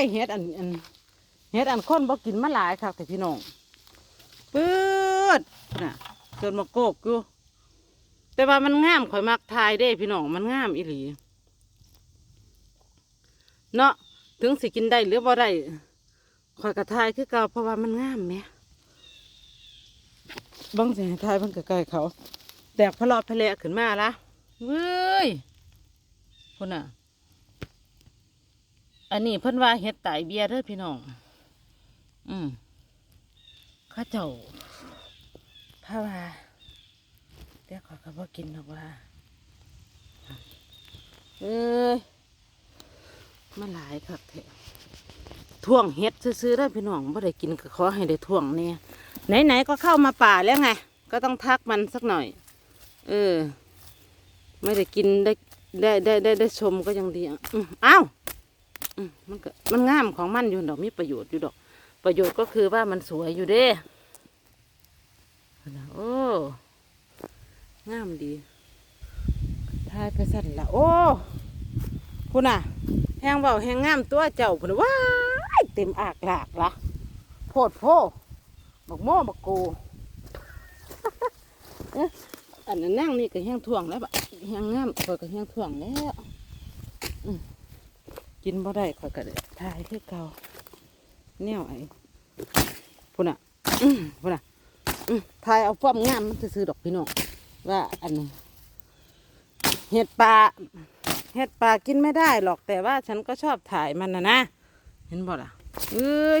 ยเฮ็ดอันอันเฮ็ดอันคนบ่กินมาหลายคักแต่พี่น้องปื๊ดน่ะจนมาโกกอยู่แต่ว่ามันงามข่อยมักทายเด้พี่น้องมันงามอีหลีเนาะถึงสิกินได้หรือบ่ได้ข่อยกระทายคือเก่าเพราะว่ามันงามแหมบางสิทายเพิ่นก็ใกล้เขา แตกพะเลาะพะและขึ้นมาละเว้ยพุ่นน่ะ อันนี้เพิ่นว่าเฮ็ดไตเบียร์เด้อพี่น้อง อืมข้าเจ้าพาว่าแต่ขอยก็บ่กินหรอกว่าเอ้ยมาหลายคักแท้ท่วงเฮ็ดซื้อๆได้พี่น้องบ่ได้กินก็ขอให้ได้ท่วงเนี่ยไหนๆก็เข้ามาป่าแล้วไง ก็ต้องทักมันสักหน่อย เออ ไม่ได้กินได้ได้ได้ได้ได้ชมก็ยังดีอ้าว มันก็มันงามของมันอยู่ดอกมีประโยชน์อยู่ดอก ประโยชน์ก็คือว่ามันสวยอยู่เด้โอ้งามดีทายไปสั่นละโอ้คุณน่ะแหงเบาแหงงามตัวเจ้าคุณว้าเต็มอากหลากละโพดโพบักโม่บักโกเอ๊ะอันนั้นนั่งนี่ก็แห้งท่วงแล้วบะแห้งงามคอยก็แห้งท่วงแล้วอื กินบ่ได้คอยก็ได้ทายคือเก่าแนวไอ้พุ่นอะพุ่นอะอื้อทายเอาฟ้อมงามมันซื้อดอกพี่น้องว่าอันนี้เห็ดปลาเห็ดปลากินไม่ได้หรอกแต่ว่าฉันก็ชอบถ่ายมันนะนะ เห็นบ่ล่ะเอ้ย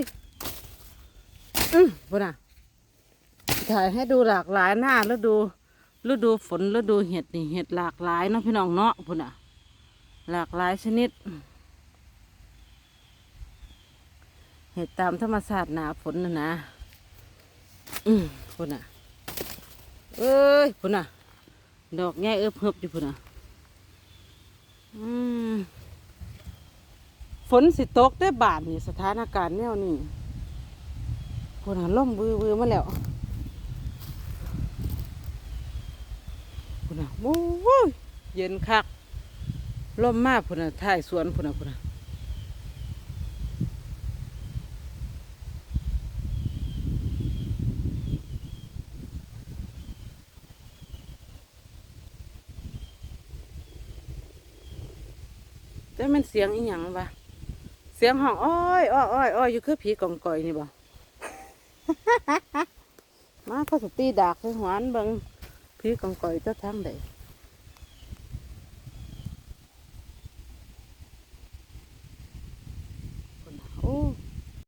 อือพุ่นอะถ่ายให้ดูหลากหลายหน้าฤดูฤดูฝนฤดูเห็ดนี่เห็ดหลากหลายเนาะพี่น้องเนาะพุ่นอะ หลากหลายชนิด เห็ดตามธรรมชาติหนาฝนนะนะอืมพุ่นอะเอ้ยพุ่นอะ ดอกแง่เอิบเฮิบอยู่พุ่นอะอืมฝนสิตกได้บาทนี่สถานการณ์แนวนี้พุ่นอะล่มบือบือมาแล้วพุ่นน่ะโอ้ยเย็นคักลมมากพุ่นน่ะถ่ายสวนพุ่นน่ะพุ่นน่ะ แต่มันเสียงอีหยังวะเสียงห้องอ้อยอ้อยอ้อยอ้อยอยู่คือผีกองก่อยนี่บ่มาเขาสตีดากใส่หวานเบิงพี่กองก่อยเจ้าทางใด